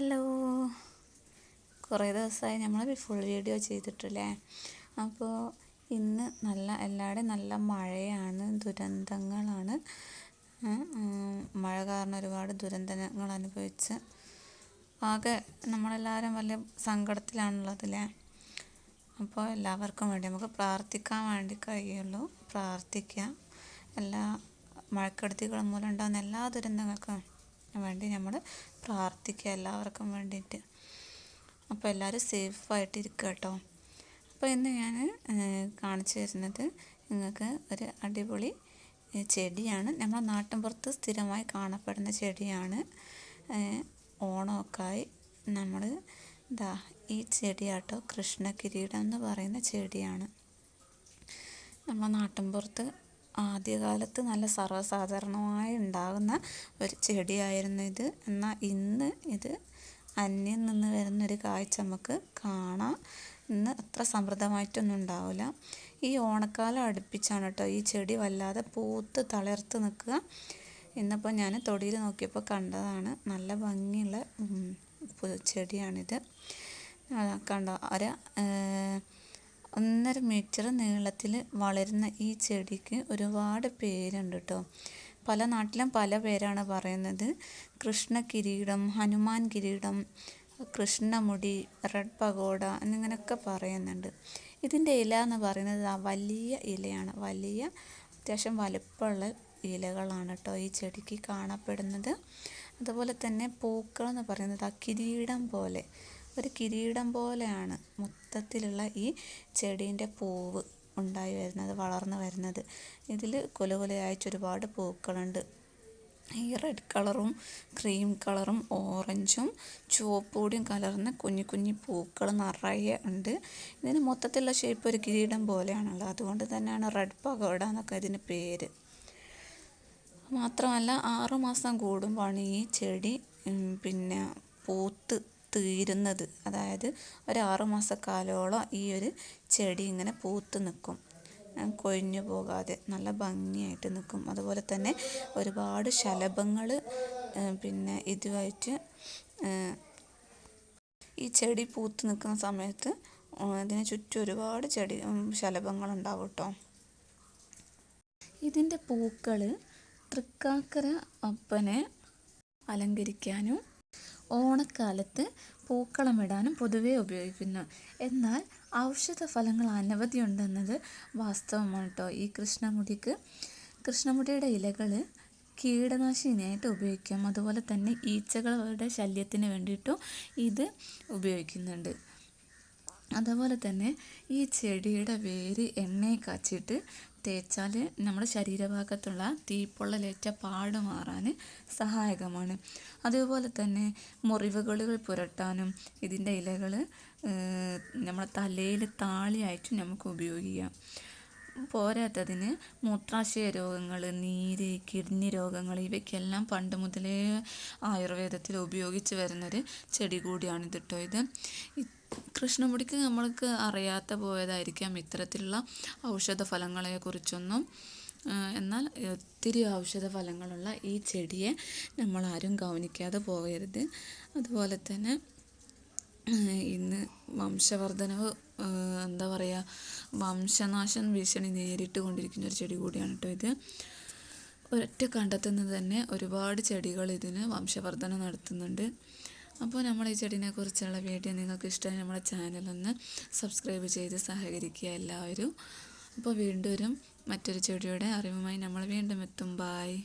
Hello. കുറേ ദിവസമായി നമ്മൾ ഫുൾ വീഡിയോ ചെയ്തിട്ടില്ലേ? അപ്പോൾ ഇന്ന് നല്ല എല്ലാവരുടെയും നല്ല മഴയാണ് ദുരന്തങ്ങളാണ്. മഴ കാരണം ഒരുപാട് ദുരന്തങ്ങൾ അനുഭവിച്ച് ആകെ നമ്മളെല്ലാവരും വലിയ സങ്കടത്തിലാണുള്ളതല്ലേ? അപ്പോൾ എല്ലാവർക്കും വേണ്ടി നമുക്ക് പ്രാർത്ഥിക്കാൻ വേണ്ടി കഴിയുള്ളൂ. പ്രാർത്ഥിക്കാം. എല്ലാ മഴക്കെടുതികൾ മൂലം ഉണ്ടാകുന്ന എല്ലാ ദുരന്തങ്ങൾക്കും വേണ്ടി നമ്മൾ പ്രാർത്ഥിക്കുക എല്ലാവർക്കും വേണ്ടിയിട്ട്. അപ്പോൾ എല്ലാവരും സേഫായിട്ട് ഇരിക്കുക കേട്ടോ. അപ്പോൾ ഇന്ന് ഞാൻ കാണിച്ചു തരുന്നത് നിങ്ങൾക്ക് ഒരു അടിപൊളി ചെടിയാണ്. നമ്മുടെ നാട്ടിൻപുറത്ത് സ്ഥിരമായി കാണപ്പെടുന്ന ചെടിയാണ്. ഓണമൊക്കെയായി നമ്മൾ ഇതാ ഈ ചെടിയാട്ടോ കൃഷ്ണകിരീടം എന്ന് പറയുന്ന ചെടിയാണ്. നമ്മുടെ നാട്ടിൻപുറത്ത് ആദ്യകാലത്ത് നല്ല സർവസാധാരണമായി ഉണ്ടാകുന്ന ഒരു ചെടിയായിരുന്നു ഇത്. എന്നാൽ ഇന്ന് ഇത് അന്യം നിന്ന് വരുന്നൊരു കാഴ്ച നമുക്ക് കാണാം. ഇന്ന് അത്ര സമൃദ്ധമായിട്ടൊന്നും ഉണ്ടാവില്ല. ഈ ഓണക്കാലം അടുപ്പിച്ചാണ് കേട്ടോ ഈ ചെടി വല്ലാതെ പൂത്ത് തളിർത്ത് നിൽക്കുക. ഇന്നിപ്പോൾ ഞാൻ തൊടിയിൽ നോക്കിയപ്പോൾ കണ്ടതാണ്. നല്ല ഭംഗിയുള്ള ചെടിയാണിത്. കണ്ടോ? ഒരു ഒന്നര മീറ്റർ നീളത്തിൽ വളരുന്ന ഈ ചെടിക്ക് ഒരുപാട് പേരുണ്ട് കേട്ടോ പല നാട്ടിലും പല പേരാണ് പറയുന്നത്. കൃഷ്ണ കിരീടം ഹനുമാൻ കിരീടം കൃഷ്ണമുടി റെഡ് പഗോഡ എന്നിങ്ങനെയൊക്കെ പറയുന്നുണ്ട്. ഇതിന്റെ ഇല എന്ന് പറയുന്നത് ആ വലിയ ഇലയാണ്. വലിയ അത്യാവശ്യം വലുപ്പമുള്ള ഇലകളാണ് കേട്ടോ ഈ ചെടിക്ക് കാണപ്പെടുന്നത്. അതുപോലെ തന്നെ പൂക്കൾ എന്ന് പറയുന്നത് ആ കിരീടം പോലെ. ഒരു കിരീടം പോലെയാണ് മൊത്തത്തിലുള്ള ഈ ചെടീന്റെ പൂവ് ഉണ്ടായി വരുന്നത് വളർന്നു വരുന്നത്. ഇതിൽ കുല കുലയായിട്ട് ഒരുപാട് പൂക്കളുണ്ട്. ഈ റെഡ് കളറും ക്രീം കളറും ഓറഞ്ചും ചുവപ്പൂടിയും കലർന്ന കുഞ്ഞു കുഞ്ഞു പൂക്കൾ നിറയെ ഉണ്ട്. ഇതിന് മൊത്തത്തിലുള്ള ഷേപ്പ് ഒരു കിരീടം പോലെയാണല്ലോ അതുകൊണ്ട് തന്നെയാണ് റെഡ് പകോട എന്നൊക്കെ ഇതിന് പേര്. മാത്രമല്ല ആറുമാസം കൂടുമ്പോഴാണ് ഈ ചെടി പിന്നെ പൂത്ത് തീരുന്നത്. അതായത് ഒരു ആറ് മാസക്കാലോളം ഈ ഒരു ചെടി ഇങ്ങനെ പൂത്ത് നിൽക്കും കൊഴിഞ്ഞു പോകാതെ നല്ല ഭംഗിയായിട്ട് നിൽക്കും അതുപോലെ തന്നെ ഒരുപാട് ശലഭങ്ങൾ പിന്നെ ഇതുമായിട്ട് ഈ ചെടി പൂത്ത് നിൽക്കുന്ന സമയത്ത് ഇതിന് ചുറ്റും ഒരുപാട് ചെടി ശലഭങ്ങളുണ്ടാവും കേട്ടോ ഇതിന്റെ പൂക്കൾ തൃക്കാക്കര അപ്പനെ അലങ്കരിക്കാനും ഓണക്കാലത്ത് പൂക്കളമിടാനും പൊതുവേ ഉപയോഗിക്കുന്നു. എന്നാൽ ഔഷധ ഫലങ്ങൾ അനവധിയുണ്ടെന്നത് വാസ്തവമാണ് കേട്ടോ ഈ കൃഷ്ണമുടിക്ക് കൃഷ്ണമുടിയുടെ ഇലകൾ കീടനാശിനിയായിട്ട് ഉപയോഗിക്കാം. അതുപോലെ തന്നെ ഈച്ചകളുടെ ശല്യത്തിന് വേണ്ടിയിട്ടും ഇത് ഉപയോഗിക്കുന്നുണ്ട്. അതുപോലെ തന്നെ ഈ ചെടിയുടെ വേര് എണ്ണയെ കാച്ചിട്ട് തേച്ചാൽ നമ്മുടെ ശരീരഭാഗത്തുള്ള തീപ്പൊള്ളലേറ്റ പാട് മാറാൻ സഹായകമാണ്. അതുപോലെ തന്നെ മുറിവുകളുകൾ പുരട്ടാനും ഇതിന്റെ ഇലകൾ നമ്മുടെ തലയിൽ താളിയായിട്ടും നമുക്ക് ഉപയോഗിക്കാം. പോരാത്തതിന് മൂത്രാശയ രോഗങ്ങൾ നീര് കിഡ്നി രോഗങ്ങൾ ഇവയ്ക്കെല്ലാം പണ്ട് മുതലേ ആയുർവേദത്തിൽ ഉപയോഗിച്ച് വരുന്നൊരു ചെടി ഇത് കേട്ടോ ഇത്. കൃഷ്ണമുടിക്ക് നമ്മൾക്ക് അറിയാത്ത പോയതായിരിക്കാം ഇത്തരത്തിലുള്ള ഔഷധ ഫലങ്ങളെക്കുറിച്ചൊന്നും. എന്നാൽ ഒത്തിരി ഔഷധ ഫലങ്ങളുള്ള ഈ ചെടിയെ നമ്മളാരും ഗൗനിക്കാതെ പോകരുത്. അതുപോലെ തന്നെ ഇന്ന് വംശവർദ്ധനവ് എന്താ പറയുക വംശനാശം ഭീഷണി നേരിട്ട് കൊണ്ടിരിക്കുന്ന ഒരു ചെടി കൂടിയാണ് കേട്ടോ ഇത്. ഒരൊറ്റ കണ്ടെത്തുന്നത് തന്നെ ഒരുപാട് ചെടികൾ ഇതിന് വംശവർദ്ധന നടത്തുന്നുണ്ട്. അപ്പോൾ നമ്മൾ ഈ ചെടീനെ കുറിച്ചുള്ള വീഡിയോ നിങ്ങൾക്ക് ഇഷ്ടമായി നമ്മുടെ ചാനലൊന്ന് സബ്സ്ക്രൈബ് ചെയ്ത് സഹകരിക്കുക എല്ലാവരും. അപ്പോൾ വീണ്ടും മറ്റൊരു ചെടിയുടെ അറിവുമായി നമ്മൾ വീണ്ടും എത്തും. ബായ്